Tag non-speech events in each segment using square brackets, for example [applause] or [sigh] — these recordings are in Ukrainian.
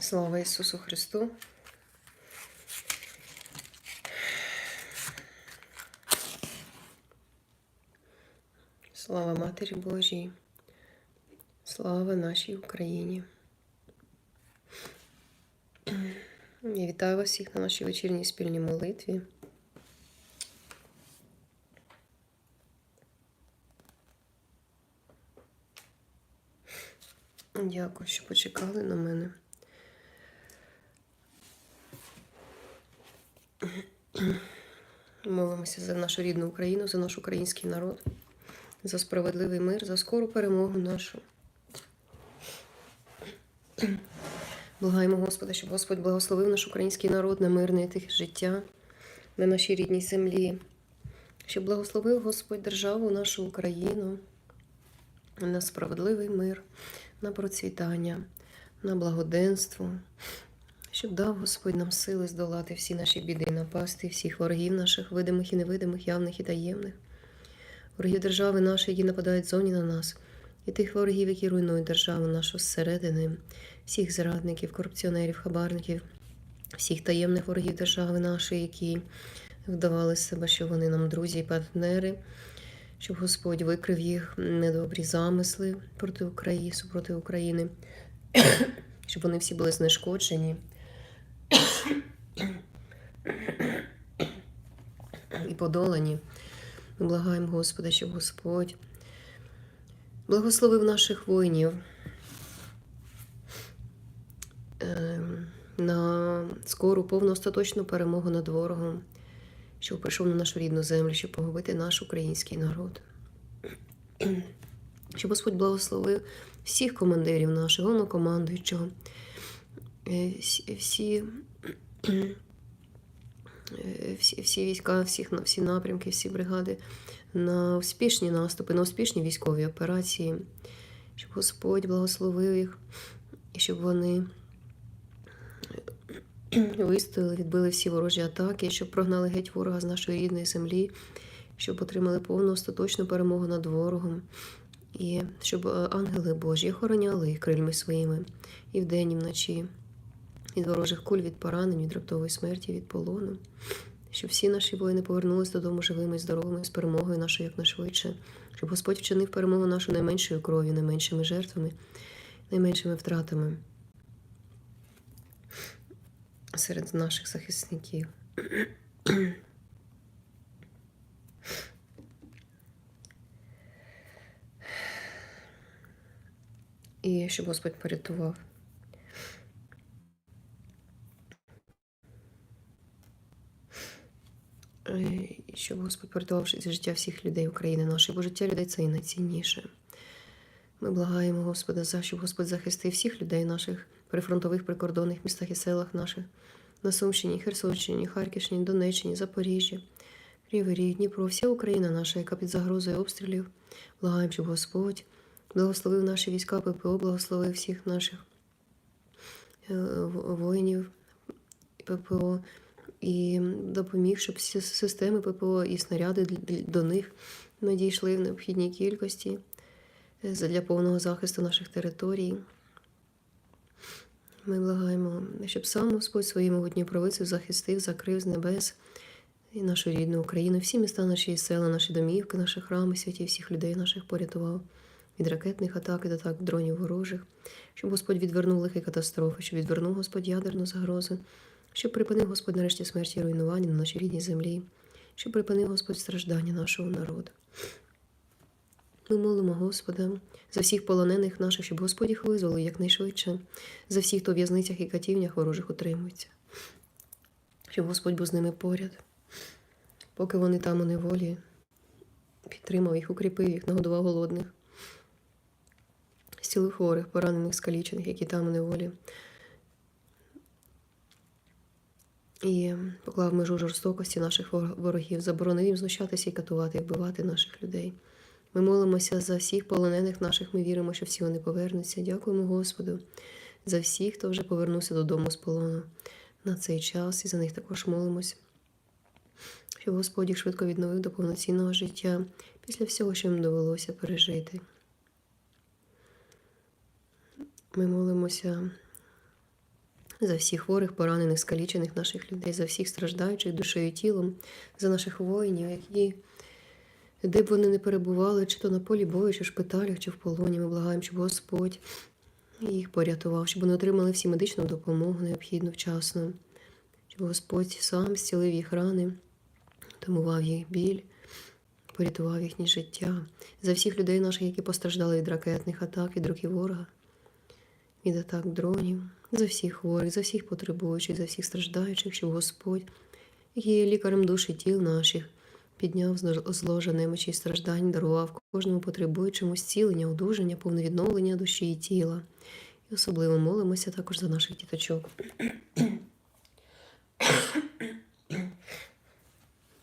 Слава Ісусу Христу. Слава Матері Божій. Слава нашій Україні. Я вітаю вас всіх на нашій вечірній спільній молитві. Дякую, що почекали на мене. Молимося за нашу рідну Україну, за наш український народ, за справедливий мир, за скору перемогу нашу. Благаємо Господа, щоб Господь благословив наш український народ на мирне і тихе життя на нашій рідній землі, щоб благословив Господь державу нашу Україну на справедливий мир, на процвітання, на благоденство, щоб дав Господь нам сили здолати всі наші біди і напасти, всіх ворогів наших, видимих і невидимих, явних і таємних, ворогів держави нашої, які нападають зовні на нас, і тих ворогів, які руйнують державу нашу зсередини, всіх зрадників, корупціонерів, хабарників, всіх таємних ворогів держави нашої, які вдавали себе, що вони нам друзі і партнери, щоб Господь викрив їх недобрі замисли проти України, супроти України, [coughs] щоб вони всі були знешкоджені. [coughs] І подолані. Ми благаємо Господа, щоб Господь благословив наших воїнів ем, на скору повну остаточну перемогу над ворогом, щоб прийшов на нашу рідну землю, щоб погубити наш український народ. [clears throat] Щоб Господь благословив всіх командирів наших, головнокомандуючого, е, всі, [clears throat] всі, всі війська, всіх, всі напрямки, всі бригади на успішні наступи, на успішні військові операції, щоб Господь благословив їх, і щоб вони [clears throat] вистояли, відбили всі ворожі атаки, щоб прогнали геть ворога з нашої рідної землі, щоб отримали повну остаточну перемогу над ворогом, і щоб е, ангели Божі охороняли їх крильми своїми і вдень, і вночі, від ворожих куль, від поранень, від раптової смерті, від полону. Щоб всі наші воїни повернулись додому живими і здоровими з перемогою нашою якнайшвидше, щоб Господь вчинив перемогу нашу найменшою кров'ю, найменшими жертвами, найменшими втратами серед наших захисників. І щоб Господь порятував. І Щоб Господь порятував життя всіх людей України нашої, бо життя людей це і найцінніше. Ми благаємо Господа за щоб Господь захистив всіх людей наших прифронтових прикордонних містах і селах наших на Сумщині, Херсонщині, Харківщині, Донеччині, Запоріжжі, Кривий Ріг, Дніпро, вся Україна наша, яка під загрозою обстрілів. Благаємо, щоб Господь благословив наші війська ППО, благословив всіх наших е, воїнів ППО і допоміг, щоб всі системи ППО і снаряди до них надійшли в необхідній кількості е, для повного захисту наших територій. Ми благаємо, щоб сам Господь своєю могутньою провицею захистив, закрив з небес і нашу рідну Україну, всі міста наші села, наші домівки, наші храми, святі, всіх людей наших порятував від ракетних атак і атак дронів ворожих, щоб Господь відвернув лихі катастрофи, щоб відвернув Господь ядерну загрозу, щоб припинив Господь нарешті смерті і руйнування на нашій рідній землі, щоб припинив Господь страждання нашого народу. Ми молимо Господа за всіх полонених наших, щоб Господь їх визволив якнайшвидше, за всіх, хто в в'язницях і катівнях ворожих утримується, щоб Господь був з ними поряд, поки вони там у неволі, підтримав їх, укріпив їх, нагодував голодних, зцілив хворих, поранених, скалічених, які там у неволі. І поклав межу жорстокості наших ворогів, заборонив їм знущатися і катувати, і вбивати наших людей. Ми молимося за всіх полонених наших. Ми віримо, що всі вони повернуться. Дякуємо Господу за всіх, хто вже повернувся додому з полону на цей час, і за них також молимось, щоб Господь їх швидко відновив до повноцінного життя після всього, що їм довелося пережити. Ми молимося за всіх хворих, поранених, скалічених наших людей, за всіх страждаючих душею і тілом, за наших воїнів, які, де б вони не перебували, чи то на полі бою, чи в шпиталях, чи в полоні. Ми благаємо, щоб Господь їх порятував, щоб вони отримали всі медичну допомогу необхідну вчасно, щоб Господь сам зцілив їх рани, тамував їх біль, порятував їхнє життя, за всіх людей наших, які постраждали від ракетних атак, від руки ворога, від атак дронів, за всіх хворих, за всіх потребуючих, за всіх страждаючих, щоб Господь, є лікарем душ і тіл наших, підняв зло- зложа немочі і страждань, дарував кожному потребуючому зцілення, одужання, повне відновлення душі і тіла. І особливо молимося також за наших діточок.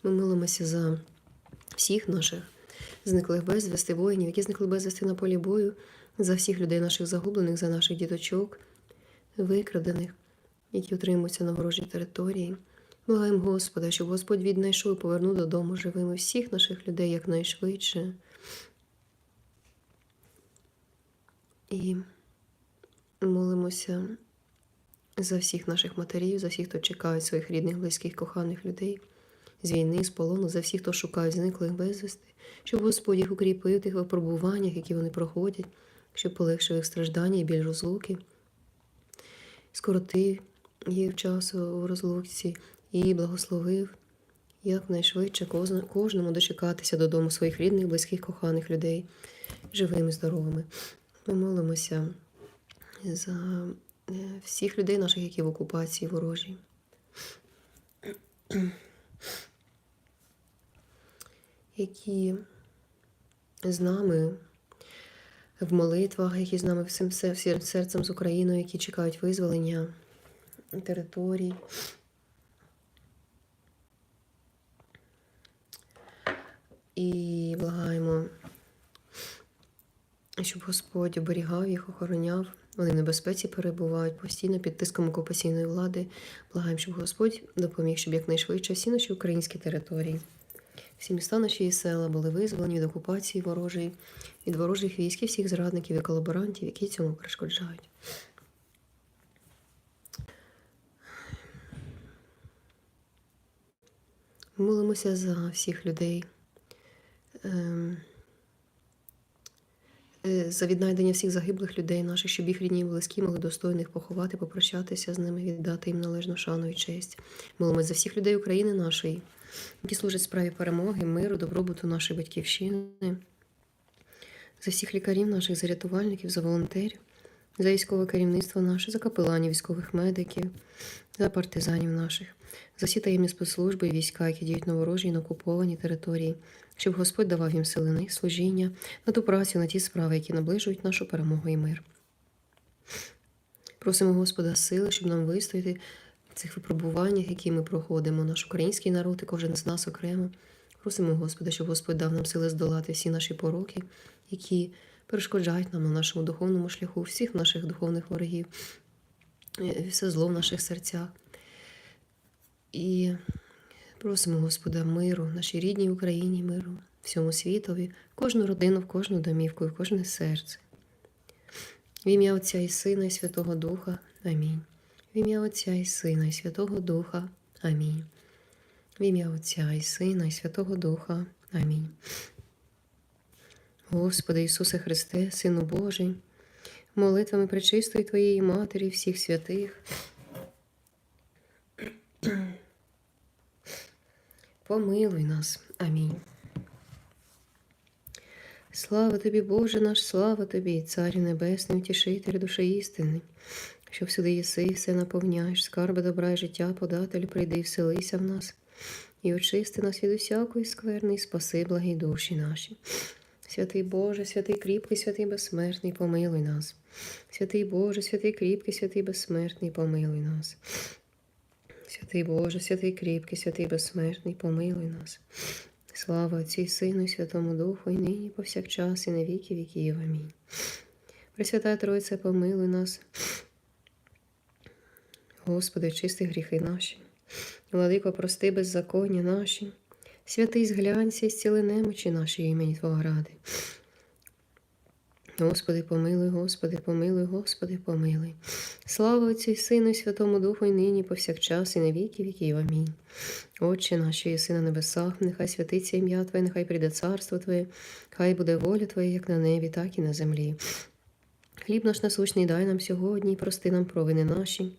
Ми молимося за всіх наших зниклих безвісти, воїнів, які зникли безвісти на полі бою, за всіх людей наших загублених, за наших діточок, викрадених, які утримуються на ворожій території. Благаємо Господа, щоб Господь віднайшов і повернув додому живими всіх наших людей якнайшвидше. І молимося за всіх наших матерів, за всіх, хто чекає своїх рідних, близьких, коханих людей з війни, з полону, за всіх, хто шукають зниклих безвісти, щоб Господь їх укріпив тих випробуваннях, які вони проходять, щоб полегшив їх страждання і біль розлуки, скоротив їх часу у розлуці і благословив якнайшвидше кожному дочекатися додому своїх рідних, близьких, коханих людей, живими, здоровими. Ми молимося за е, всіх людей наших, які в окупації ворожій. [clears throat] Які з нами в молитвах, які з нами всім серцем з Україною, які чекають визволення територій. І благаємо, щоб Господь оберігав їх, охороняв. Вони в небезпеці перебувають постійно під тиском окупаційної влади. Благаємо, щоб Господь допоміг, щоб якнайшвидше всі наші українські території, всі міста наші і села були визволені від окупації ворожої, від ворожих військ і всіх зрадників і колаборантів, які цьому перешкоджають. Молимося за всіх людей. Ем, е, За віднайдення всіх загиблих людей наших, щоб їх рідні і близькі могли достойно їх поховати, попрощатися з ними, віддати їм належну шану і честь. Молимось за всіх людей України нашої, які служать справі перемоги, миру, добробуту нашої батьківщини, за всіх лікарів наших, за рятувальників, за волонтерів, за військове керівництво наше, за капеланів, військових медиків, за партизанів наших, за всі таємні спецслужби і війська, які діють на ворожій на окупованій території, щоб Господь давав їм сили на їх служіння, на ту працю, на ті справи, які наближують нашу перемогу і мир. Просимо Господа сили, щоб нам вистояти в цих випробуваннях, які ми проходимо, наш український народ і кожен з нас окремо. Просимо Господа, щоб Господь дав нам сили здолати всі наші пороки, які перешкоджають нам на нашому духовному шляху, всіх наших духовних ворогів, е, все зло в наших серцях. І просимо Господа миру, нашій рідній Україні, миру, всьому світові, кожну родину, в кожну домівку, і в кожне серце. В ім'я Отця і Сина, і Святого Духа. Амінь. В ім'я Отця і Сина, і Святого Духа. Амінь. В ім'я Отця і Сина, і Святого Духа. Амінь. Господи Ісусе Христе, Сину Божий, молитвами пречистої Твоєї Матері, всіх святих. Помилуй нас. Амінь. Слава тобі, Боже наш, слава тобі, Царю Небесний, утішитель душі істини, що всюди єси все наповняєш, скарби добра і життя, подателю, прийди і вселися в нас, і очисти нас від усякої скверни, і спаси благі душі наші. Святий Боже, святий кріпкий, святий безсмертний, помилуй нас. Святий Боже, святий кріпкий, святий безсмертний, помилуй нас. Святий Боже, святий кріпкий, святий безсмертний, помилуй нас. Слава Отцю і Сину, і Святому Духу, і нині, і повсякчас, і на віки віків. Амінь. Пресвята Тройця, помилуй нас. Господи, чисти гріхи наші. Владико, прости беззаконня наші. Святий зглянься і зціли немочі наші імені Твого ради. Господи, помилуй, Господи, помилуй, Господи, помилуй. Слава Отцю і Сину, і Святому Духу, і нині, повсякчас, і на віки віків. Амінь. Отче наш, єси на небесах, нехай святиться ім'я Твоє, нехай прийде царство Твоє, хай буде воля Твоя, як на небі, так і на землі. Хліб наш насущний дай нам сьогодні, і прости нам провини наші,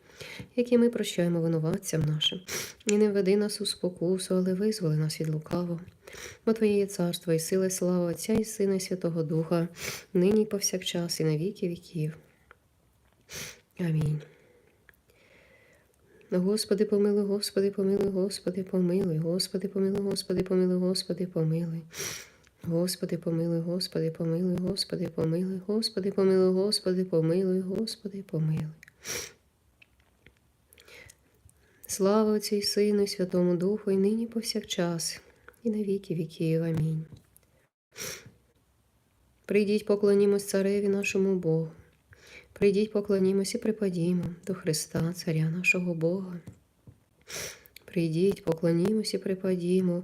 які ми прощаємо винуватцям нашим. І не введи нас у спокусу, але визволи нас від лукавого. Бо Твоє царство і сила, слава Отця і Сина, і Святого Духа, нині і повсякчас, і на віки віків. Амінь. Господи, помилуй, Господи, помилуй, Господи, помилуй, Господи, помилуй, Господи, помилуй, Господи, помилуй. Господи, помилуй, Господи, помилуй, Господи, помилуй, Господи, помилуй, Господи, помилуй, Господи, помилуй. Слава Отцю і Сину, і Святому Духу, і нині повсякчас, і на віки віків. Амінь. Прийдіть, поклонімось цареві нашому Богу. Прийдіть, поклонімось і припадімо до Христа, Царя нашого Бога. Прийдіть, поклонімось і припадімо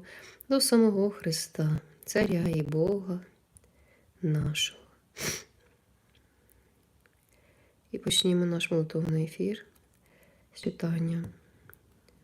до самого Христа, Царя і Бога нашого. І почнімо наш молитовний ефір з читання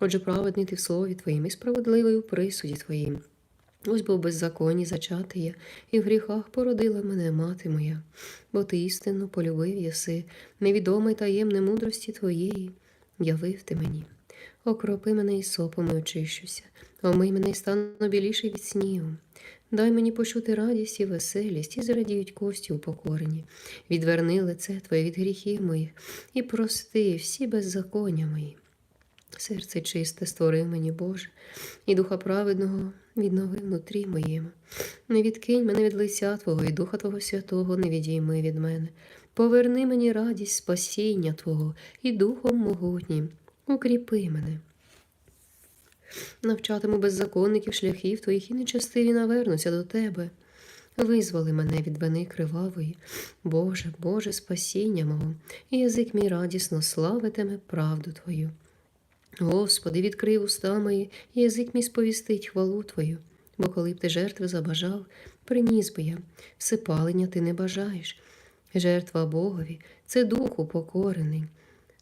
Отже, праведний ти в слові Твоїм і справедливий у присуді Твоїм. Ось бо в беззаконні зачати я, і в гріхах породила мене мати моя, бо ти істинно полюбив єси, невідомий таємне мудрості твоєї, явив ти мені. Окропи мене і сопом і очищуся, омий мене і стану біліший від снігу. Дай мені почути радість і веселість, і зрадіють кості упокорені. Відверни лице Твоє від гріхів моїх, і прости всі беззаконня мої. Серце чисте створив мені, Боже, і духа праведного віднови внутрі моєму. Не відкинь мене від лиця Твого і Духа Твого Святого не відійми від мене. Поверни мені радість спасіння Твого і Духом могутнім. Укріпи мене. Навчатиму беззаконників шляхів Твоїх і нечестиві навернуться до Тебе. Визволи мене від вини кривавої, Боже, Боже, спасіння мого, і язик мій радісно славитиме правду Твою. Господи, відкрий уста мої, язик мій сповістить хвалу Твою, бо коли б ти жертви забажав, приніс би я, всипалення ти не бажаєш. Жертва Богові це дух упокорений,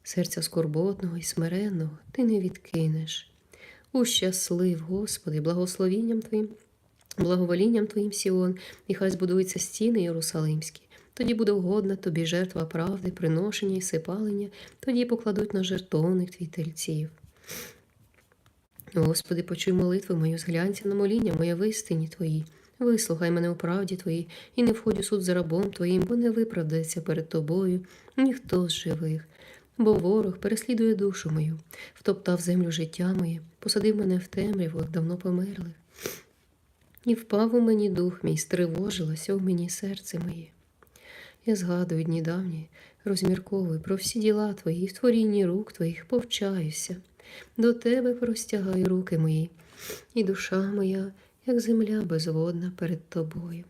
серця скорботного і смиренного ти не відкинеш. Ущаслив, Господи, благословінням Твоїм, благоволінням Твоїм Сіон, і хай збудуються стіни Єрусалимські. Тоді буде угодна тобі жертва правди, приношення і сипалення, тоді покладуть на жертовник твій тельців. Господи, почуй молитву мою, зглянься на моління моє в істині Твоїй. Вислухай мене у правді Твоїй, і не входь у суд за рабом Твоїм, бо не виправдається перед Тобою ніхто з живих. Бо ворог переслідує душу мою, втоптав землю життя моє, посадив мене в темряву, як давно померлих. І впав у мені дух мій, стривожилося у мені серце моє. Я згадую дні давні, розмірковую про всі діла твої, в творінні рук твоїх повчаюся, до тебе простягаю руки мої, і душа моя, як земля безводна перед тобою.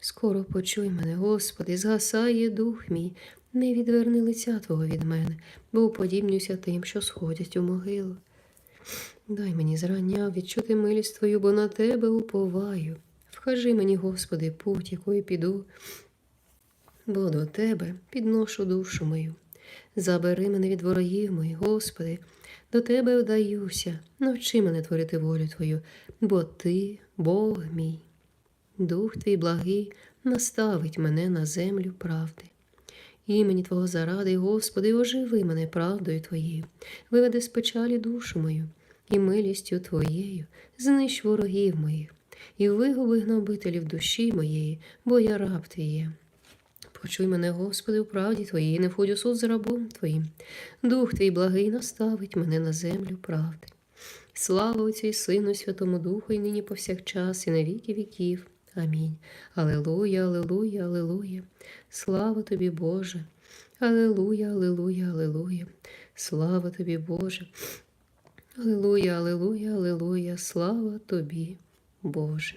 Скоро почуй мене, Господи, згасає дух мій, не відверни лиця Твого від мене, бо уподібнюся тим, що сходять у могилу. Дай мені зрання відчути милість Твою, бо на тебе уповаю. Вкажи мені, Господи, путь, якою піду, бо до Тебе підношу душу мою. Забери мене від ворогів моїх, Господи, до Тебе вдаюся, навчи мене творити волю Твою, бо Ти, Бог мій. Дух твій благий наставить мене на землю правди. Імені Твого заради, Господи, оживи мене правдою Твоєю, виведи з печалі душу мою, і милістю Твоєю знищ ворогів моїх, і вигуби гнобителів душі моєї, бо я раб Твій є. Почуй мене, Господи, у правді Твоїй, не входь у суд з рабом Твоїм. Дух Твій благий наставить мене на землю правди. Слава Отцю і Сину, Святому Духу, і нині повсякчас, і на віки віків. Амінь. Алелуя, алелуя, алелуя. Слава тобі, Боже. Алилуя, Алилуя, Алилуя. Слава тобі, Боже. Алилуя, Алилуя, Алилуя. Слава тобі, Боже.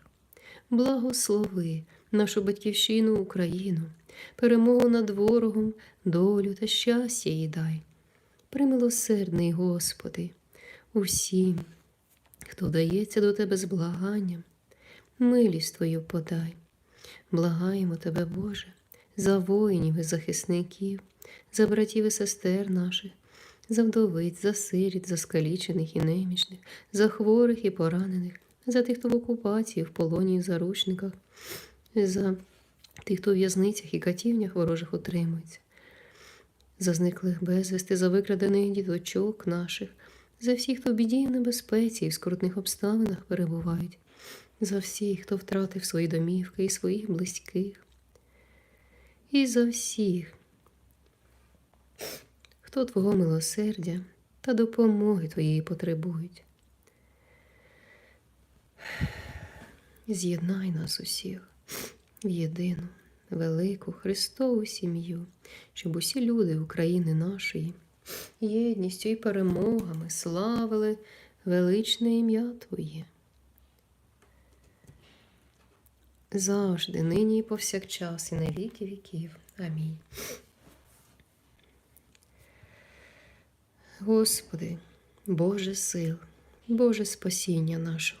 Благослови нашу батьківщину Україну, перемогу над ворогом, долю та щастя їй дай. Примилосердний Господи, усім, хто дається до Тебе з благанням, милість Твою подай. Благаємо Тебе, Боже, за воїнів і захисників, за братів і сестер наших, за вдовиць, за сиріт, за скалічених і немічних, за хворих і поранених, за тих, хто в окупації, в полоні і заручниках, за тих, хто в в'язницях і катівнях ворожих утримується, за зниклих безвісти, за викрадених діточок наших, за всіх, хто в біді і в небезпеці і в скрутних обставинах перебувають, за всіх, хто втратив свої домівки і своїх близьких, і за всіх, хто Твого милосердя та допомоги Твоєї потребують. З'єднай нас усіх в єдину, велику Христову сім'ю, щоб усі люди України нашої єдністю і перемогами славили величне ім'я Твоє. Завжди, нині і повсякчас, і на віки віків. Амінь. Господи, Боже сил, Боже спасіння нашого,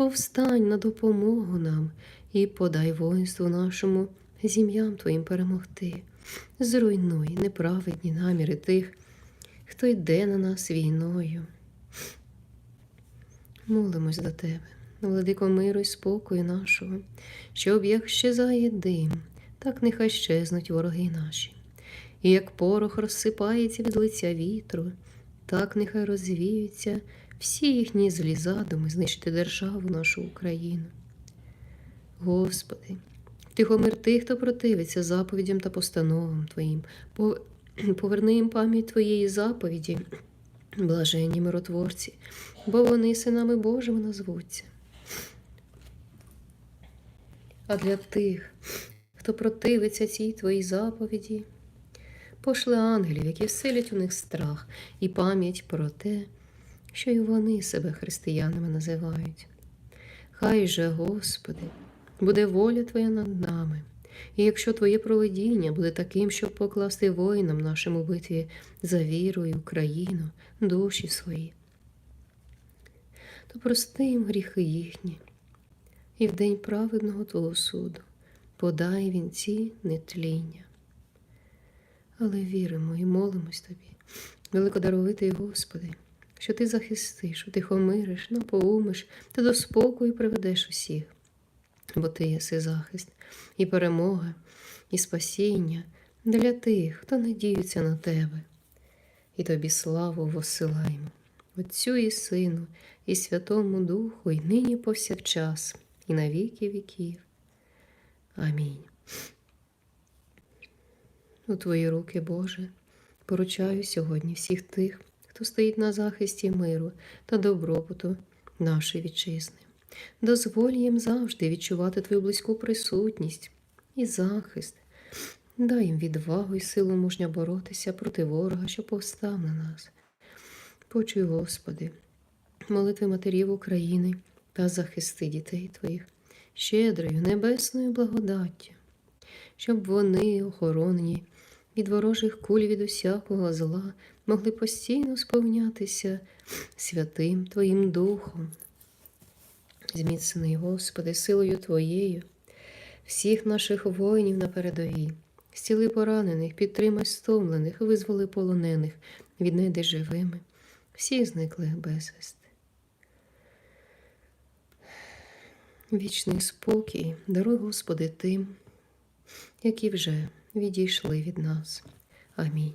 Повстань на допомогу нам і подай воїнству нашому зім'ям Твоїм перемогти, зруйнуй неправедні наміри тих, хто йде на нас війною. Молимось до Тебе, владико миру й спокою нашого, щоб як щезає дим, так нехай щезнуть вороги наші, і як порох розсипається від лиця вітру, так нехай розвіються всі їхні злі задуми знищити державу нашу Україну. Господи, тихомир тих, хто противиться заповідям та постановам Твоїм, [clears throat] поверни їм пам'ять Твоєї заповіді, блаженні миротворці, бо вони синами Божими назвуться. А для тих, хто противиться цій Твоїй заповіді, пошли ангелів, які вселять у них страх і пам'ять про те, що й вони себе християнами називають. Хай же, Господи, буде воля Твоя над нами. І якщо Твоє проведіння буде таким, щоб покласти воїнам нашим у битві за віру і Україну, душі свої, то прости їм гріхи їхні, і в день праведного Твого суду подай вінці нетління. Але віримо і молимось Тобі, великодаровитий Господи, що Ти захистиш, утихомириш, напоумиш та до спокою приведеш усіх бо ти єси захист, і перемога, і спасіння для тих, хто надіється на тебе, і тобі славу восилаємо, Отцю і Сину, і Святому Духу, і нині повсякчас, і на віки віків. Амінь. У Твої руки, Боже, поручаю сьогодні всіх тих, хто стоїть на захисті миру та добробуту нашої вітчизни. Дозволь їм завжди відчувати Твою близьку присутність і захист. Дай їм відвагу і силу мужньо боротися проти ворога, що повстав на нас. Почуй, Господи, молитви матерів України та захисти дітей Твоїх щедрою небесною благодаттю, щоб вони, охоронені від ворожих куль від усякого зла, могли постійно сповнятися святим Твоїм Духом. Зміцни, Господи, силою Твоєю, всіх наших воїнів на передовій, зціли поранених, підтримай стомлених, визволи полонених, віднайди живими, всіх зниклих безвісти. Вічний спокій, даруй, Господи, тим, які вже відійшли від нас. Амінь.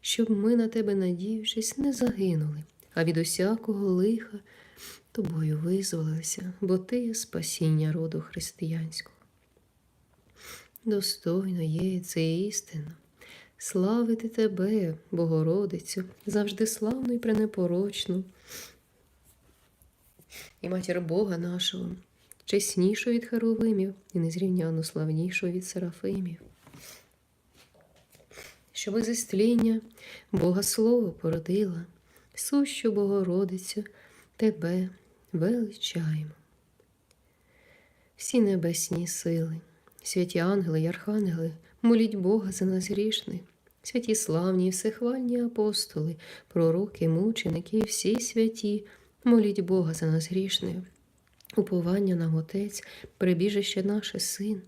щоб ми на Тебе, надіючись, не загинули, а від усякого лиха Тобою визволилися, бо Ти є спасіння роду християнського. Достойно є це істина. Славити Тебе, Богородицю, завжди славну і пренепорочну, і матір Бога нашого, чеснішу від Херовимів і незрівняно славнішу від Серафимів. Щоб зі стління Бога Слово породила, сущу Богородицю, Тебе величаємо. Всі небесні сили, святі ангели й архангели, моліть Бога за нас грішних, святі славні і всехвальні апостоли, пророки, мученики і всі святі, моліть Бога за нас грішних. Уповання нам Отець, прибіжище наше Син,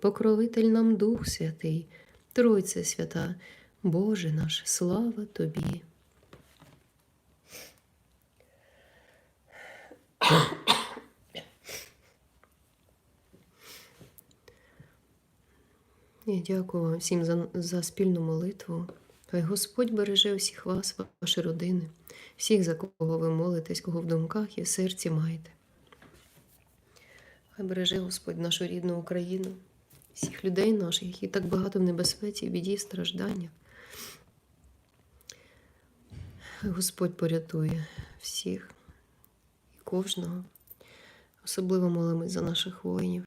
покровитель нам Дух Святий, Тройце свята, Боже наш, слава Тобі. Я дякую вам всім за, за спільну молитву. Хай Господь береже всіх вас, ваші родини, всіх, за кого ви молитесь, кого в думках і в серці маєте. Хай береже Господь нашу рідну Україну, всіх людей наших, які так багато в небезпеці, біді, стражданнях. Хай Господь порятує всіх і кожного. Особливо молимось за наших воїнів.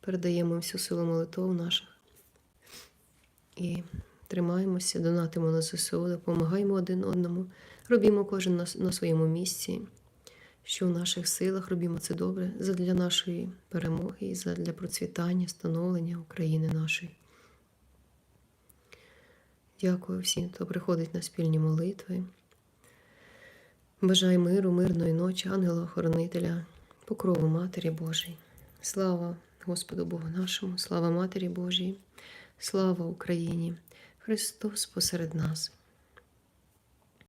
Передаємо всю силу молитв наших і тримаємося, донатимо на ЗСУ, допомагаємо один одному, робімо кожен на своєму місці, що в наших силах робімо це добре задля нашої перемоги і задля процвітання, становлення України нашої. Дякую всім, хто приходить на спільні молитви. Бажаю миру, мирної ночі, ангела-охоронителя, покрову Матері Божій. Слава Господу Богу нашому, слава Матері Божій, слава Україні! Христос посеред нас.